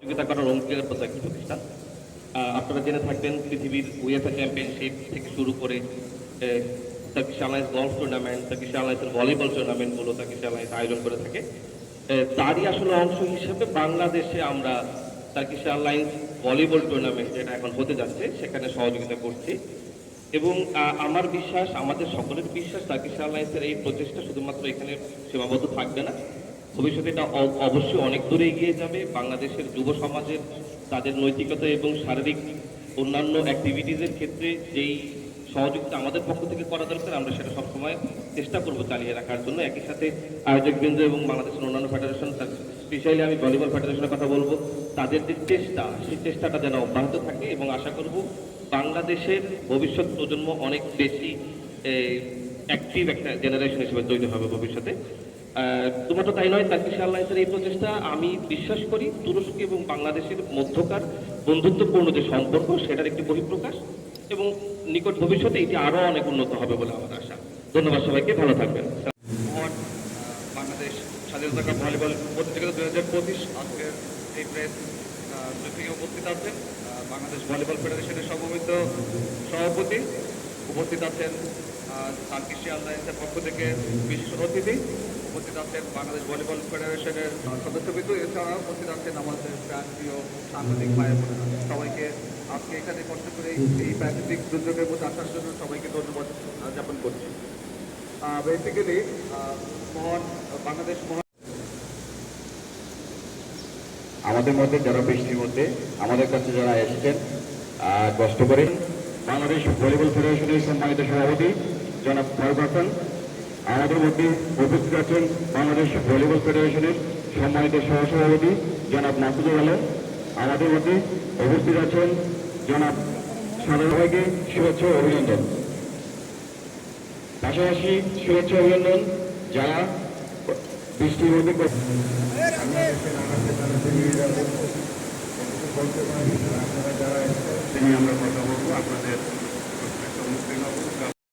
প্রতিযোগিতা করার একটি প্রতিষ্ঠান আপনারা জেনে থাকবেন, পৃথিবীর উয়েফা চ্যাম্পিয়নশিপ থেকে শুরু করে Turkish Alliance golf tournament Turkish অ্যালায়েন্সের volleyball টুর্নামেন্টগুলো তার্কিশ অ্যালায়েন্স আয়োজন করে থাকে। তারই আসলে অংশ হিসেবে বাংলাদেশে আমরা তার্কিশ এয়ারলাইন্স ভলিবল টুর্নামেন্ট যেটা এখন হতে যাচ্ছে, সেখানে সহযোগিতা করছি। এবং আমার বিশ্বাস, আমাদের সকলের বিশ্বাস তার্কিশ এয়ারলাইন্সের এই প্রচেষ্টা শুধুমাত্র এখানে সীমাবদ্ধ থাকবে না। ভবিষ্যতে এটা অবশ্যই অনেক দূরে এগিয়ে যাবে। বাংলাদেশের যুব সমাজের তাদের নৈতিকতা এবং শারীরিক অন্যান্য অ্যাক্টিভিটিজের ক্ষেত্রে যেই সহযোগিতা আমাদের পক্ষ থেকে করা দরকার, আমরা সেটা সবসময় চেষ্টা করব চালিয়ে রাখার জন্য। একই সাথে আয়োজক আয়োজকবৃন্দ এবং বাংলাদেশের অন্যান্য ফেডারেশন স্পেশালি আমি ভলিবল ফেডারেশনের কথা বলব, তাদের যে চেষ্টা, সেই চেষ্টাটা যেন অব্যাহত থাকে এবং আশা করব বাংলাদেশের ভবিষ্যৎ প্রজন্ম অনেক বেশি অ্যাক্টিভ একটা জেনারেশন হিসেবে তৈরি হবে ভবিষ্যতে। শুধুমাত্র তাই নয় তার্কিশ এয়ারলাইন্সের এই প্রচেষ্টা, আমি বিশ্বাস করি তুরস্ক এবং বাংলাদেশের মধ্যকার বন্ধুত্বপূর্ণ যে সম্পর্ক, সেটার একটি বহিঃপ্রকাশ এবং নিকট ভবিষ্যতে এটি আরও অনেক উন্নত হবে বলে আমার আশা। ধন্যবাদ সবাইকে, ভালো থাকবেন। বাংলাদেশ স্বাধীনতা ভলিবল প্রতিযোগিতা দুই হাজার পঁচিশ আজকের এই প্রেস উপস্থিত আছেন বাংলাদেশ ভলিবল ফেডারেশনের সমবেত সভাপতি। উপস্থিত আছেন সার্কিশ এয়ারলাইন্সের পক্ষ থেকে বিশেষ অতিথি উপস্থিত আছেন বাংলাদেশ ভলিবল ফেডারেশনের সদস্যবৃন্দ এছাড়া উপস্থিত আছেন আমাদের প্রান্তীয় সাংবাদিক বোনেরা। সবাইকে আজকে এখানে কষ্ট করে এই- প্রাকৃতিক দুর্যোগের মধ্যে আসার জন্য সবাইকে ধন্যবাদ জ্ঞাপন করছি বেসিক্যালি মোহন বাংলাদেশ মোহন আমাদের মধ্যে যারা বৃষ্টির মধ্যে, আমাদের কাছে যারা এসেছেন কষ্ট করে বাংলাদেশ ভলিবল ফেডারেশনের সম্মানিত সভাপতি জনাব ফারুক হাসান, আমাদের মধ্যে উপস্থিত আছেন বাংলাদেশ ভলিবল ফেডারেশনের সম্মানিত সহসভাপতি জনাব মাসুদুর আলম। আমাদের মধ্যে উপস্থিত আছেন জনাব সাধারণ ভাইকে শুভেচ্ছা অভিনন্দন। পাশাপাশি শুভেচ্ছা অভিনন্দন যারা বৃষ্টির মধ্যে আমরা কথা বলব, আপনাদের